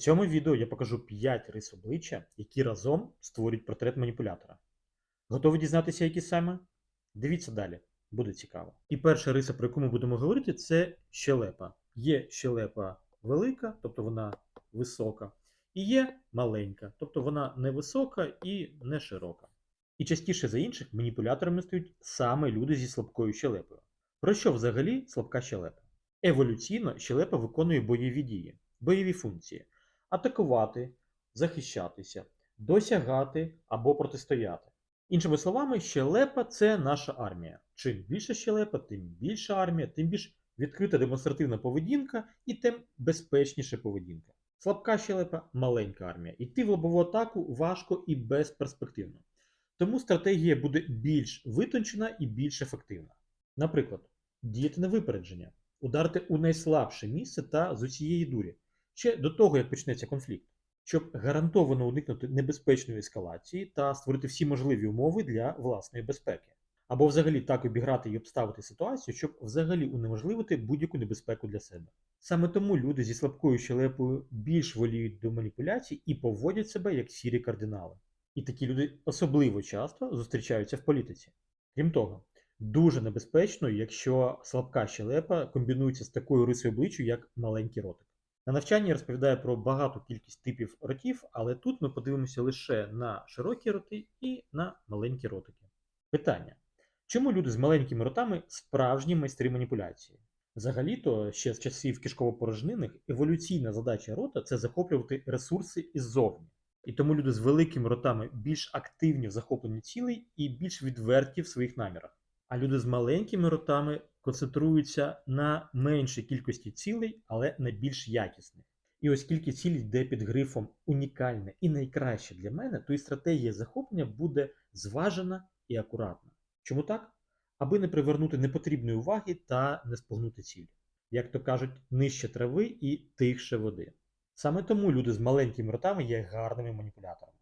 цьому відео я покажу 5 рис обличчя, які разом створюють портрет маніпулятора. Готові дізнатися, які саме? Дивіться далі, буде цікаво. І перша риса, про яку ми будемо говорити, це щелепа. Є щелепа велика, тобто вона висока, і є маленька, тобто вона невисока і не широка. І частіше за інших маніпуляторами стають саме люди зі слабкою щелепою. Про що взагалі слабка щелепа? Еволюційно щелепа виконує бойові дії, бойові функції: атакувати, захищатися, досягати або протистояти. Іншими словами, щелепа це наша армія. Чим більше щелепа, тим більша армія, тим більш відкрита демонстративна поведінка і тим безпечніша поведінка. Слабка щелепа маленька армія. Іти в лобову атаку важко і безперспективно. Тому стратегія буде більш витончена і більш ефективна. Наприклад, діяти на випередження, ударити у найслабше місце та з усієї дурі, ще до того, як почнеться конфлікт, щоб гарантовано уникнути небезпечної ескалації та створити всі можливі умови для власної безпеки. Або взагалі так обіграти і обставити ситуацію, щоб взагалі унеможливити будь-яку небезпеку для себе. Саме тому люди зі слабкою щелепою більш воліють до маніпуляцій і поводять себе як сірі кардинали. І такі люди особливо часто зустрічаються в політиці. Крім того, дуже небезпечно, якщо слабка щелепа комбінується з такою рисою обличчя, як маленький ротик. На навчанні я розповідаю про багату кількість типів ротів, але тут ми подивимося лише на широкі роти і на маленькі ротики. Питання: чому люди з маленькими ротами справжні майстри маніпуляції? Взагалі-то ще з часів кишково-порожнинних еволюційна задача рота це захоплювати ресурси іззовні. І тому люди з великими ротами більш активні в захопленні цілей і більш відверті в своїх намірах. А люди з маленькими ротами концентруються на меншій кількості цілей, але на більш якісних. І оскільки ціль йде під грифом унікальне і найкраще для мене, то і стратегія захоплення буде зважена і акуратна. Чому так? Аби не привернути непотрібної уваги та не спогнути ціль. Як то кажуть, нижче трави і тихше води. Саме тому люди з маленькими ротами є гарними маніпуляторами.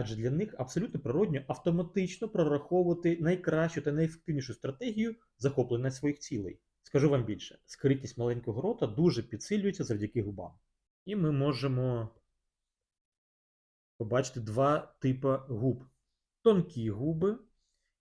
Адже для них абсолютно природньо автоматично прораховувати найкращу та найефективнішу стратегію захоплення своїх цілей. Скажу вам більше, скритість маленького рота дуже підсилюється завдяки губам. І ми можемо побачити два типи губ: тонкі губи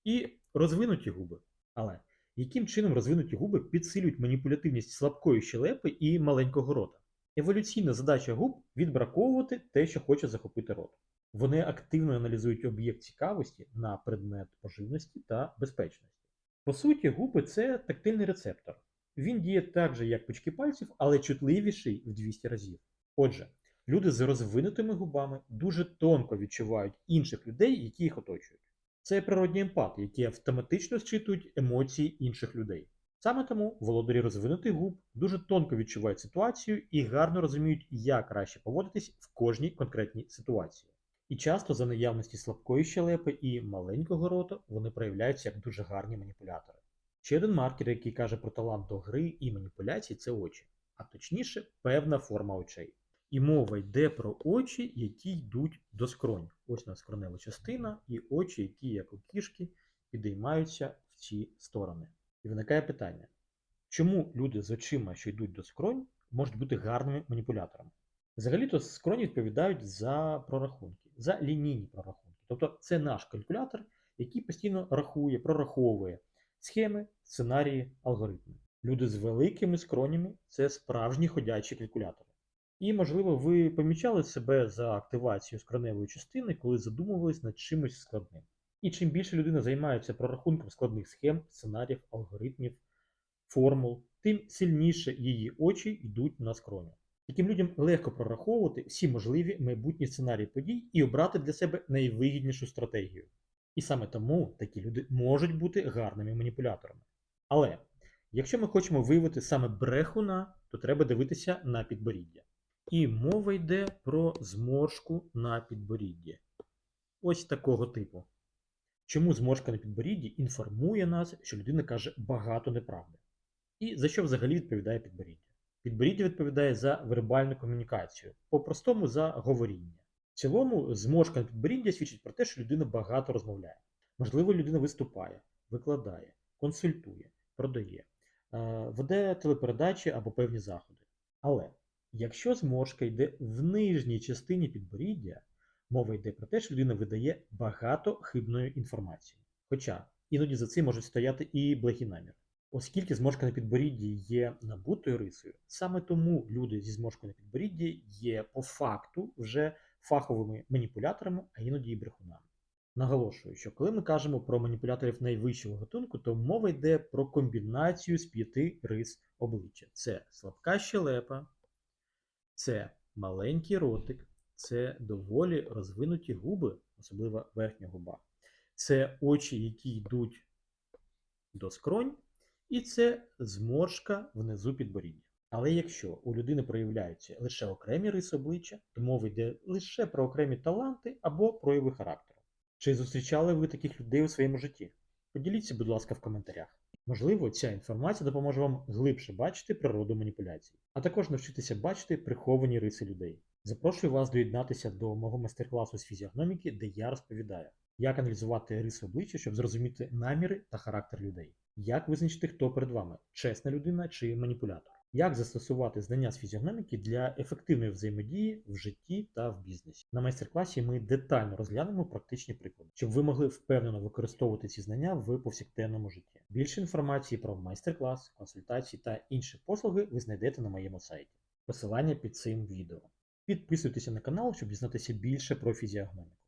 і розвинуті губи. Але яким чином розвинуті губи підсилюють маніпулятивність слабкої щелепи і маленького рота? Еволюційна задача губ відбраковувати те, що хоче захопити рот. Вони активно аналізують об'єкт цікавості на предмет поживності та безпечності. По суті, губи це тактильний рецептор. Він діє так же, як пучки пальців, але чутливіший в 200 разів. Отже, люди з розвинутими губами дуже тонко відчувають інших людей, які їх оточують. Це природні емпати, які автоматично зчитують емоції інших людей. Саме тому володарі розвинутих губ дуже тонко відчувають ситуацію і гарно розуміють, як краще поводитись в кожній конкретній ситуації. І часто за наявності слабкої щелепи і маленького рота вони проявляються як дуже гарні маніпулятори. Ще один маркер, який каже про талант до гри і маніпуляцій, це очі, а точніше, певна форма очей. І мова йде про очі, які йдуть до скронь. Ось у нас скронева частина, і очі, які, як у кішки, підіймаються в ці сторони. І виникає питання: чому люди з очима, що йдуть до скронь, можуть бути гарними маніпуляторами? Взагалі-то скроні відповідають за прорахунки, за лінійні прорахунки. Тобто це наш калькулятор, який постійно рахує, прораховує схеми, сценарії, алгоритми. Люди з великими скронями це справжні ходячі калькулятори. І, можливо, ви помічали себе за активацією скроневої частини, коли задумувались над чимось складним. І чим більше людина займається прорахунком складних схем, сценаріїв, алгоритмів, формул, тим сильніше її очі йдуть на скроню. Таким людям легко прораховувати всі можливі майбутні сценарії подій і обрати для себе найвигіднішу стратегію. І саме тому такі люди можуть бути гарними маніпуляторами. Але якщо ми хочемо виявити саме брехуна, то треба дивитися на підборіддя. І мова йде про зморшку на підборідді. Ось такого типу. Чому зморшка на підборідді інформує нас, що людина каже багато неправди? І за що взагалі відповідає підборіддя? Підборіддя відповідає за вербальну комунікацію, по-простому за говоріння. В цілому, зморшка підборіддя свідчить про те, що людина багато розмовляє. Можливо, людина виступає, викладає, консультує, продає, е, веде телепередачі або певні заходи. Але Якщо зморшка йде в нижній частині підборіддя, мова йде про те, що людина видає багато хибної інформації. Хоча іноді за цим можуть стояти і благі наміри. Оскільки зморшка на підборідді є набутою рисою, саме тому люди зі зморшкою на підборідді є по факту вже фаховими маніпуляторами, а іноді і брехунами. Наголошую, що коли ми кажемо про маніпуляторів найвищого гатунку, то мова йде про комбінацію з п'яти рис обличчя: це слабка щелепа, це маленький ротик, це доволі розвинуті губи, особливо верхня губа, це очі, які йдуть до скронь, і це зморшка внизу підборіддя. Але якщо у людини проявляються лише окремі риси обличчя, то мова йде лише про окремі таланти або прояви характеру. Чи зустрічали ви таких людей у своєму житті? Поділіться, будь ласка, в коментарях. Можливо, ця інформація допоможе вам глибше бачити природу маніпуляцій, а також навчитися бачити приховані риси людей. Запрошую вас доєднатися до мого майстер-класу з фізіогноміки, де я розповідаю, як аналізувати риси обличчя, щоб зрозуміти наміри та характер людей, як визначити, хто перед вами чесна людина чи маніпулятор, як застосувати знання з фізіогноміки для ефективної взаємодії в житті та в бізнесі. На майстер-класі ми детально розглянемо практичні приклади, щоб ви могли впевнено використовувати ці знання в повсякденному житті. Більше інформації про майстер-клас, консультації та інші послуги ви знайдете на моєму сайті. Посилання під цим відео. Підписуйтеся на канал, щоб дізнатися більше про фізіогноміку.